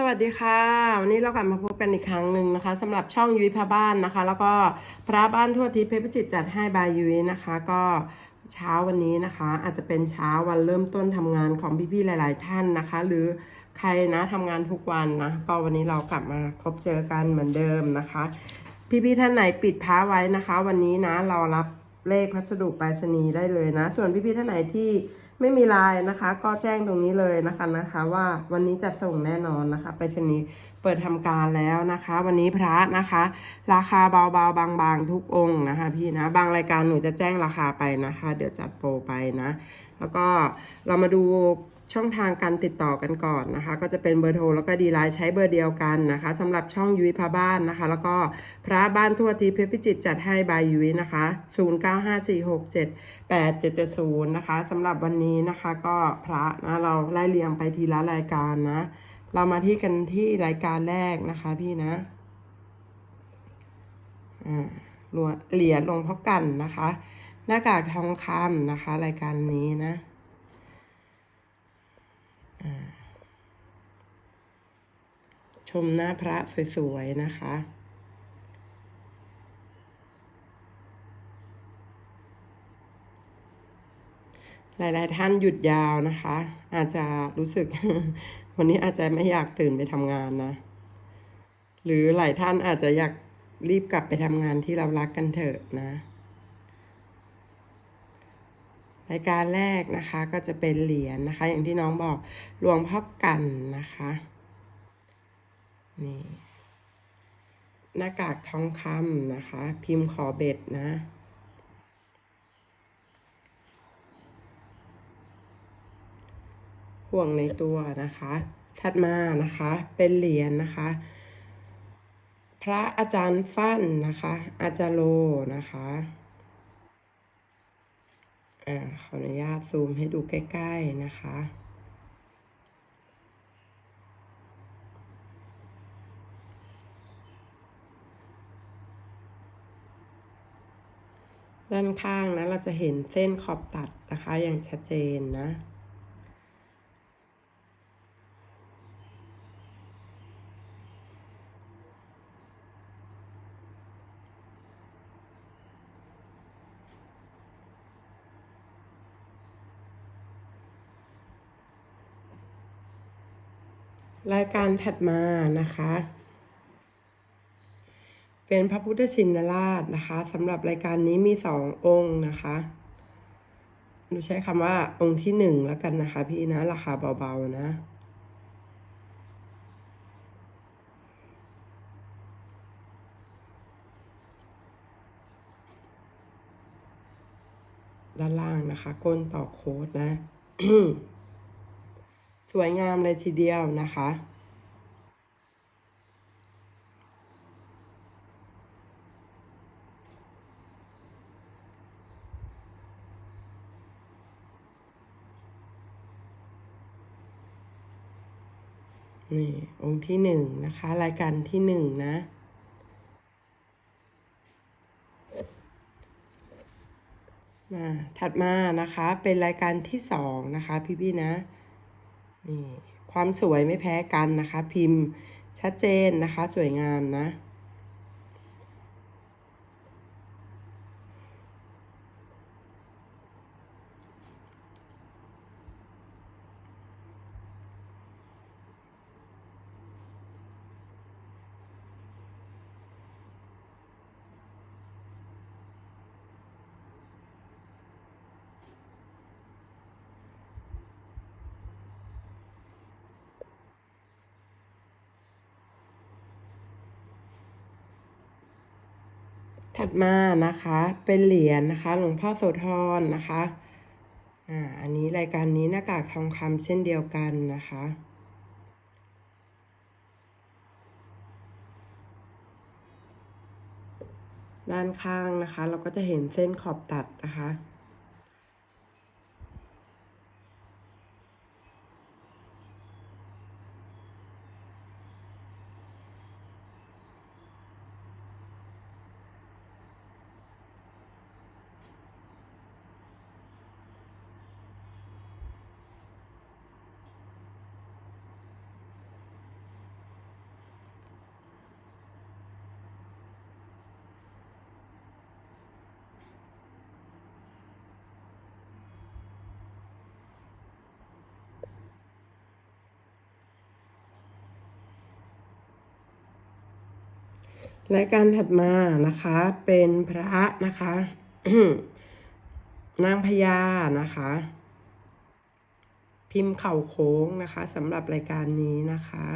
สวัสดีค่ะ วันนี้เรากลับมาพบกันอีกครั้งหนึ่งนะคะสำหรับช่องยุ้ยพาบ้านนะคะ แล้วก็พระบ้านทั่วทิพย์เพชรจิตจัดให้บายยุ้ยนะคะ ก็เช้าวันนี้นะคะ อาจจะเป็นเช้าวันเริ่มต้นทำงานของพี่ๆหลาย ๆ ท่านนะคะ หรือใครนะทำงานทุกวันนะก็วันนี้เรากลับมาพบเจอกันเหมือนเดิมนะคะ พี่ๆท่านไหนปิดพ้าไว้นะคะ วันนี้นะเรารับเลขพัสดุไปรษณีย์ได้เลยนะ ส่วนพี่ๆท่านไหนที่ ไม่มีลายนะคะ ก็แจ้งตรงนี้เลยนะคะนะคะ ว่าวันนี้จะส่งแน่นอนนะคะไปชนีเปิดทำการแล้วนะคะ วันนี้พระนะคะ ราคาเบาๆบางๆทุกองค์นะคะ พี่นะบางรายการหนูจะแจ้งราคาไปนะคะ เดี๋ยวจัดโปรไปนะ แล้วก็เรามาดู ช่องทางการติดต่อกันก่อนนะคะ ก็จะเป็นเบอร์โทรแล้วก็ดีไลน์ใช้เบอร์เดียวกันนะคะสำหรับช่องยุ้ยพาบ้านนะคะ แล้วก็พระบ้านทั่วทีเพชรพิจิตรจัดให้บายยุ้ยนะคะ 0954678770 นะคะสำหรับวันนี้นะคะก็พระนะเราไล่เรียงไปทีละรายการนะ เรามาที่กันที่รายการแรกนะคะพี่นะอ่าเหรียญหลวงพ่อกันนะคะ หน้ากากทองคำนะคะ รายการนี้นะอ่า ชมหน้าพระสวยๆนะคะ หลายๆท่านหยุดยาวนะคะ อาจจะรู้สึก วันนี้อาจจะไม่อยากตื่นไปทำงานนะ หรือหลายท่านอาจจะอยากรีบกลับไปทำงานที่เรารักกันเถอะนะรายการแรกนะคะก็จะเป็นเหรียญนะคะ อย่างที่น้องบอกหลวงพ่อกันนะคะ นี่หน้ากากทองคำนะคะ พิมพ์ขอเบ็ดนะ ห่วงในตัวนะคะ ถัดมานะคะ เป็นเหรียญนะคะ พระอาจารย์ฟั่นนะคะ อาจารโลนะคะอ่าขออนุญาตซูมให้ดูใกล้ ๆ นะคะ ด้านข้างนะเราจะเห็นเส้นขอบตัดนะคะอย่างชัดเจนนะรายการถัดมานะคะ เป็นพระพุทธชินราชนะคะสำหรับรายการนี้มีสององค์นะคะหนูใช้คำว่าองค์ที่หนึ่งแล้วกันนะคะ พี่นะ ราคาเบาๆนะด้านล่างนะคะ ก้นต่อโค้ดนะ สวยงามเลยทีเดียวนะคะ นี่องค์ที่หนึ่งนะคะ รายการที่หนึ่งนะ มาถัดมานะคะเป็นรายการที่สองนะคะ พี่พี่นะนี่ความสวยไม่แพ้กันนะคะ พิมพ์ชัดเจนนะคะ สวยงามนะ ถัดมานะคะเป็นเหรียญนะคะหลวงพ่อโสธรนะคะอ่าอันนี้รายการนี้หน้ากากทองคำเช่นเดียวกันนะคะด้านข้างนะคะ เราก็จะเห็นเส้นขอบตัดนะคะ รายการถัดมานะคะเป็นพระนะคะนางพญานะคะ พิมพ์เข่าโค้งนะคะสำหรับรายการนี้นะคะ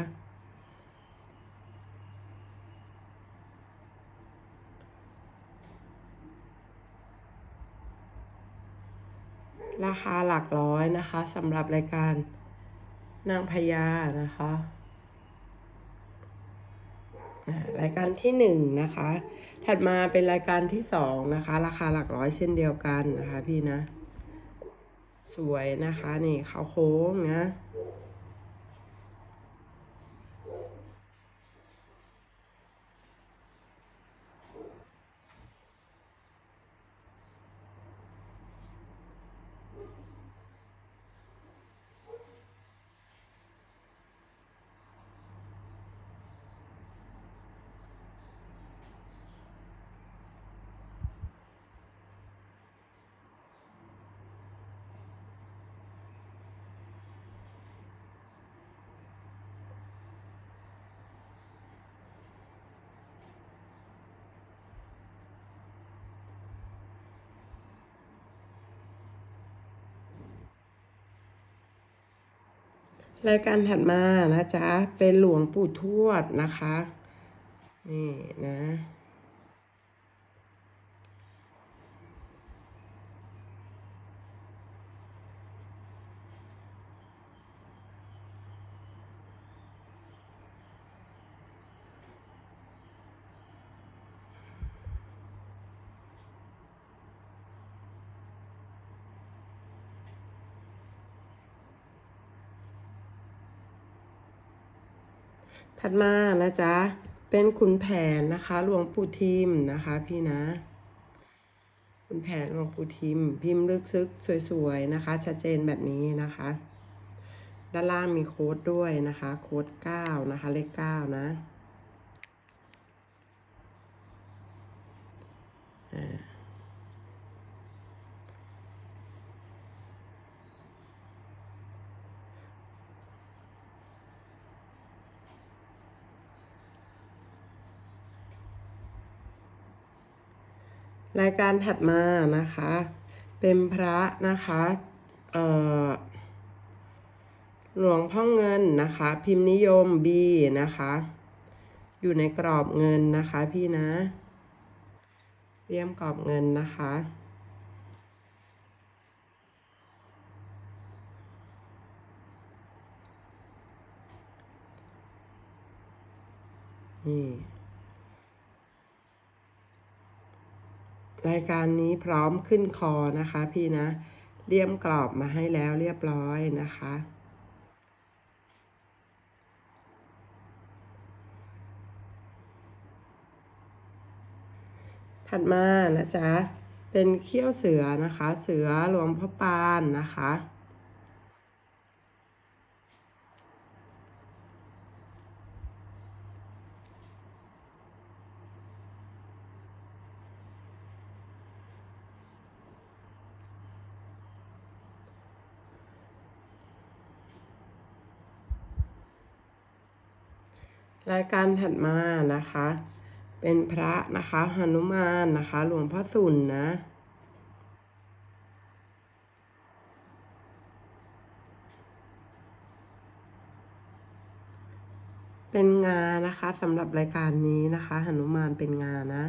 ราคาหลักร้อยนะคะสำหรับรายการนางพญานะคะ รายการที่หนึ่งนะคะ ถัดมาเป็นรายการที่สองนะคะ ราคาหลักร้อยเช่นเดียวกันนะคะพี่นะ สวยนะคะนี่เขาโค้งนะ รายการถัดมานะจ๊ะ เป็นหลวงปู่ทวดนะคะ นี่นะ ถัดมานะจ๊ะ เป็นขุนแผนนะคะหลวงปู่ทิมนะคะพี่นะขุนแผนหลวงปู่ทิม พิมพ์ลึกซึกสวยๆนะคะ ชัดเจนแบบนี้นะคะ ด้านล่างมีโค้ดด้วยนะคะ โค้ดเก้านะคะ เลขเก้านะ รายการถัดมานะคะ เป็นพระนะคะหลวงพ่อเงินนะคะ พิมพ์นิยม B นะคะ อยู่ในกรอบเงินนะคะพี่นะเรียมกรอบเงินนะคะ นี่ รายการนี้พร้อมขึ้นคอนะคะ พี่นะ เลี่ยมกรอบมาให้แล้วเรียบร้อยนะคะ ถัดมานะจ๊ะ เป็นเขี้ยวเสือนะคะ เสือหลวงพ่อปานนะคะ รายการถัดมานะคะ เป็นพระนะคะหนุมานนะคะ หลวงพ่อสุนนะ เป็นงานะคะสำหรับรายการนี้นะคะหนุมานเป็นงานะ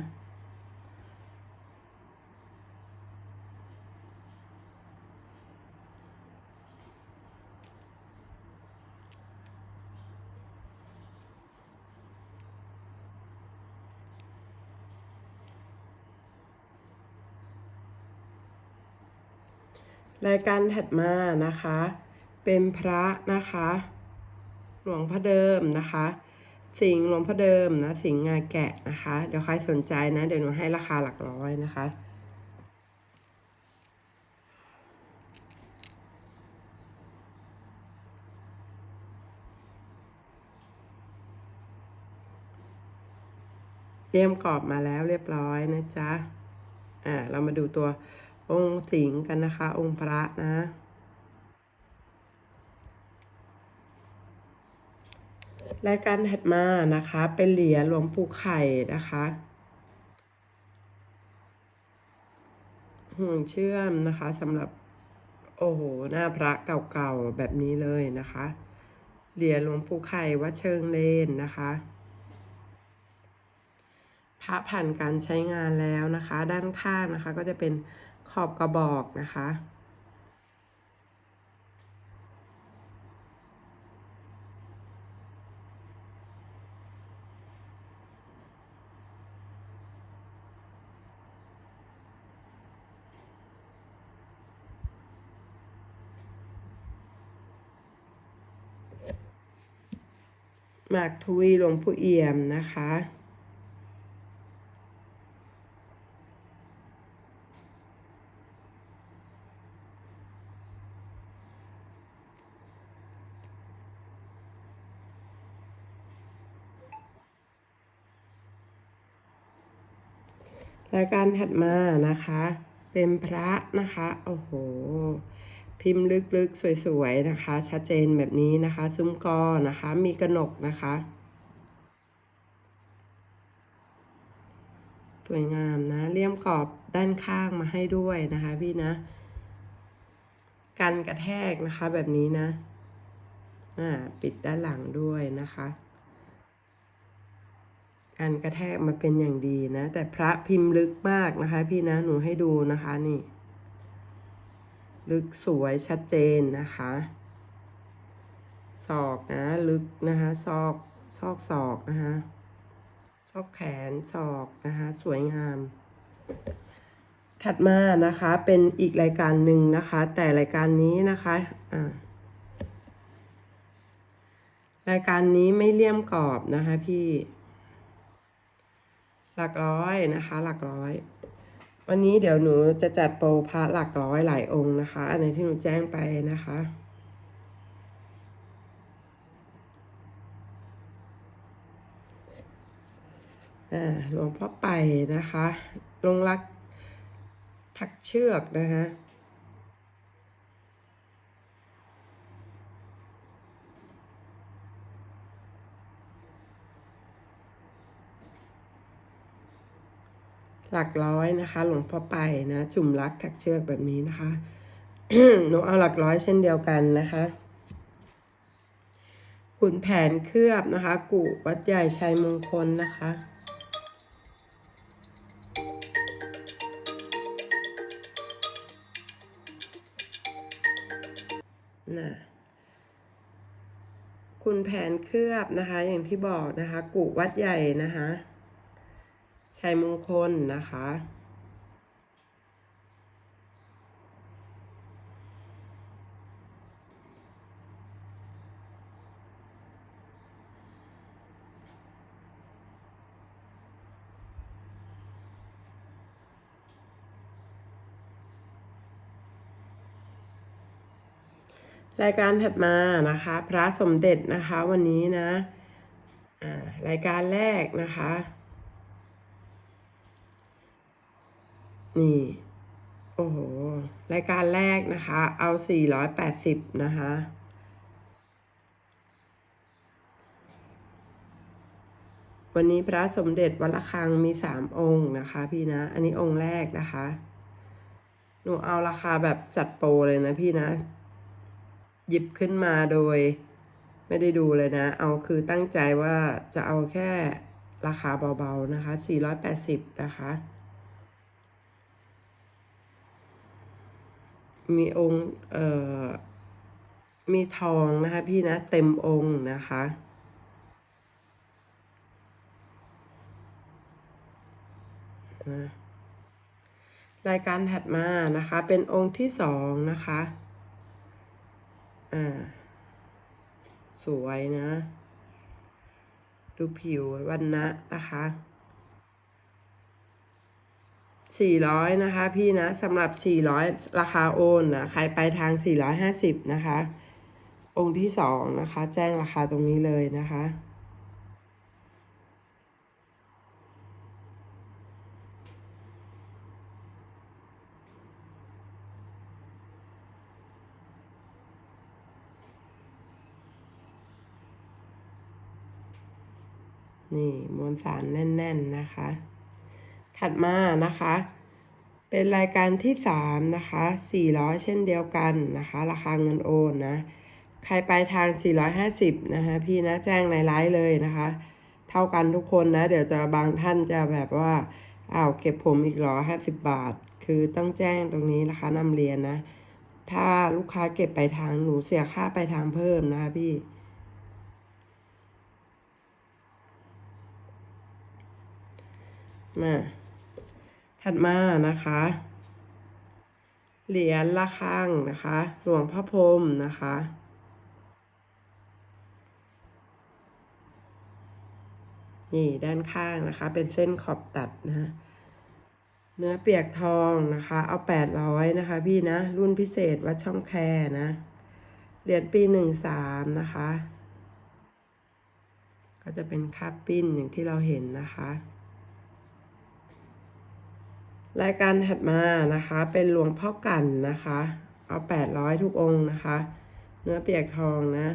รายการถัดมานะคะ เป็นพระนะคะ หลวงพ่อเดิมนะคะ สิงห์หลวงพ่อเดิมนะสิงห์งาแกะนะคะ เดี๋ยวใครสนใจนะ เดี๋ยวหนูให้ราคาหลักร้อยนะคะเตรียมกรอบมาแล้วเรียบร้อยนะจ๊ะ อ่า เรามาดูตัว องค์สิงกันนะคะ องค์พระนะ รายการถัดมานะคะ เป็นเหรียญหลวงปู่ไข่นะคะห่วงเชื่อมนะคะสำหรับโอ้โหหน้าพระเก่าๆแบบนี้เลยนะคะ เหรียญหลวงปู่ไข่วัดเชิงเลนนะคะพระผ่านการใช้งานแล้วนะคะ ด้านข้างนะคะก็จะเป็น ขอบกระบอกนะคะ หมากทุยหลวงปู่เอี่ยมนะคะ รายการถัดมานะคะ เป็นพระนะคะ โอ้โห พิมพ์ลึกๆ สวยๆ นะคะ ชัดเจนแบบนี้นะคะ ซุ้มกอนะคะ มีกระหนกนะคะ สวยงามนะ เลี่ยมกรอบด้านข้างมาให้ด้วยนะคะพี่นะ กันกระแทกนะคะแบบนี้นะ อ่า ปิดด้านหลังด้วยนะคะ การกระแทกมาเป็นอย่างดีนะ แต่พระพิมพ์ลึกมากนะคะ พี่นะหนูให้ดูนะคะนี่ ลึกสวยชัดเจนนะคะศอกนะลึกนะคะซอกซอกศอกนะคะซอกแขนศอกนะคะสวยงาม ถัดมานะคะเป็นอีกรายการหนึ่งนะคะ แต่รายการนี้นะคะอ่ารายการนี้ไม่เลี่ยมกรอบนะคะพี่ หลักร้อยนะคะ หลักร้อย วันนี้เดี๋ยวหนูจะจัดโปรพระหลักร้อยหลายองค์นะคะ อันไหนที่หนูแจ้งไปนะคะอ่าหลวงพ่อไปนะคะ ลงรักถักเชือกนะคะ หลักร้อยนะคะ หลวงพ่อไปนะ จุ่มรักถักเชือกแบบนี้นะคะหนูเอาหลักร้อยเช่นเดียวกันนะคะขุนแผนเคลือบนะคะ กุวัดใหญ่ชัยมงคลนะคะน่ะคุณแผนเคลือบนะคะ อย่างที่บอกนะคะ กุวัดใหญ่นะคะ ชัยมงคลนะคะ รายการถัดมานะคะ พระสมเด็จนะคะวันนี้นะ อ่า รายการแรกนะคะ นี่ โอ้โห รายการแรกนะคะ เอา 480 นะคะ วันนี้พระสมเด็จวัดระฆังมีสามองค์นะคะ พี่นะ อันนี้องค์แรกนะคะ หนูเอาราคาแบบจัดโปรเลยนะพี่นะ หยิบขึ้นมาโดย ไม่ได้ดูเลยนะ เอาคือตั้งใจว่าจะเอาแค่ราคาเบาๆนะคะ 480 นะคะ มีองค์เอ่อมีทองนะคะพี่นะเต็มองค์นะคะรายการถัดมานะคะ เป็นองค์ที่สองนะคะ อ่า สวยนะ ดูผิววันนะนะคะ สี่ร้อยนะคะ พี่นะสำหรับสี่ร้อยราคาโอนนะใครไปทางสี่ร้อยห้าสิบนะคะ องค์ที่สองนะคะ แจ้งราคาตรงนี้เลยนะคะนี่มวลสารแน่น ๆ นะคะ ถัดมานะคะ เป็นรายการที่สามนะคะ400 เช่นเดียวกันนะคะ ราคาเงินโอนนะ ใครไปทาง 450 นะคะ พี่นะแจ้งในไลฟ์เลยนะคะ เท่ากันทุกคนนะ เดี๋ยวจะบางท่านจะแบบว่าอ้าวเก็บผมอีกเหรอ50 บาท คือต้องแจ้งตรงนี้นะคะนำเรียนนะ ถ้าลูกค้าเก็บไปทางหนูเสียค่าไปทางเพิ่มนะคะพี่มา ถัดมานะคะ เหรียญละฆังนะคะ หลวงพ่อพรมนะคะนี่ด้านข้างนะคะ เป็นเส้นขอบตัดนะ เนื้อเปียกทองนะคะ เอาแปดร้อยนะคะ พี่นะ รุ่นพิเศษวัดช่องแคนะเหรียญปีหนึ่งสามนะคะ ก็จะเป็นคาบปิ้นอย่างที่เราเห็นนะคะ รายการถัดมานะคะ เป็นหลวงพ่อกันนะคะ เอาแปดร้อยทุกองค์นะคะ เนื้อเปียกทองนะ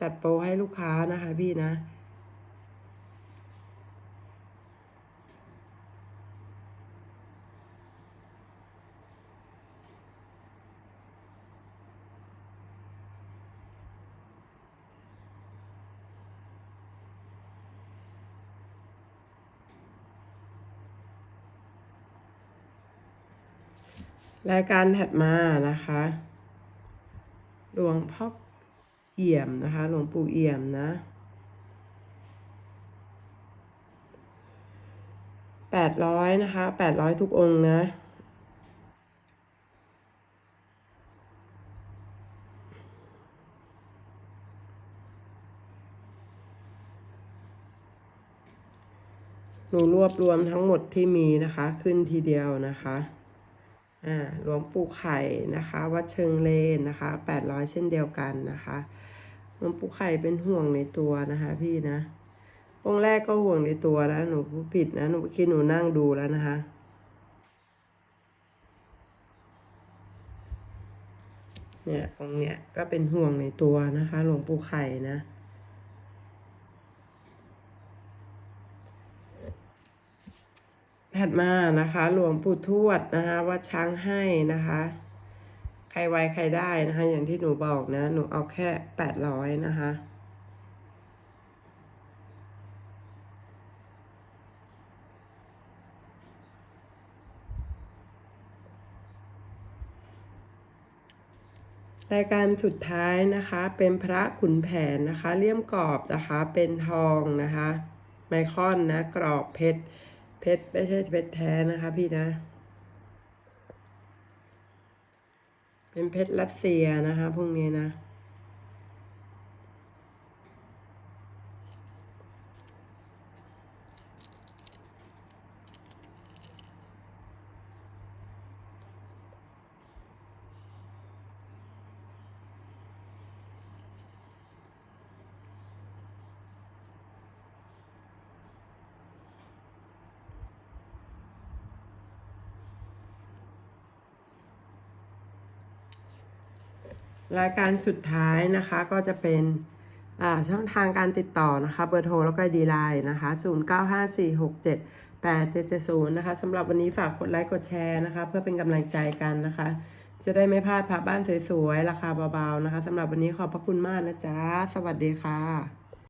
จัดโปรให้ลูกค้านะคะพี่นะ รายการถัดมานะคะ หลวงพ่อเอี่ยมนะคะ หลวงปู่เอี่ยมนะแปดร้อยนะคะแปดร้อยทุกองค์นะหนูรวบรวมทั้งหมดที่มีนะคะ ขึ้นทีเดียวนะคะ อ่าหลวงปู่ไข่นะคะ วัดเชิงเลนนะคะแปดร้อยเช่นเดียวกันนะคะหลวงปู่ไข่เป็นห่วงในตัวนะคะพี่นะองค์แรกก็ห่วงในตัวนะหนูผู้ผิดนะหนูคิดหนูนั่งดูแล้วนะคะเนี่ยองค์เนี้ยก็เป็นห่วงในตัวนะคะ หลวงปู่ไข่นะ ถัดมานะคะหลวงปู่ทวดนะคะวัดช้างให้นะคะ ใครไวใครได้นะคะ อย่างที่หนูบอกนะ หนูเอาแค่แปดร้อยนะคะรายการสุดท้ายนะคะเป็นพระขุนแผนนะคะเลี่ยมกรอบนะคะเป็นทองนะคะ ไมคอนนะกรอบเพชร เพชรไม่ใช่เพชรแท้นะคะพี่นะ เป็นเพชรรัสเซียนะคะพวกนี้นะ รายการสุดท้ายนะคะก็จะเป็นช่องทางการติดต่อนะคะเบอร์โทรแล้วก็ดีไลน์นะคะ0954678770นะคะสำหรับวันนี้ฝากกดไลค์กดแชร์นะคะ เพื่อเป็นกำลังใจกันนะคะ จะได้ไม่พลาดพาบ้านสวยๆ ราคาเบาๆนะคะสำหรับวันนี้ขอบพระคุณมากนะจ๊ะ สวัสดีค่ะ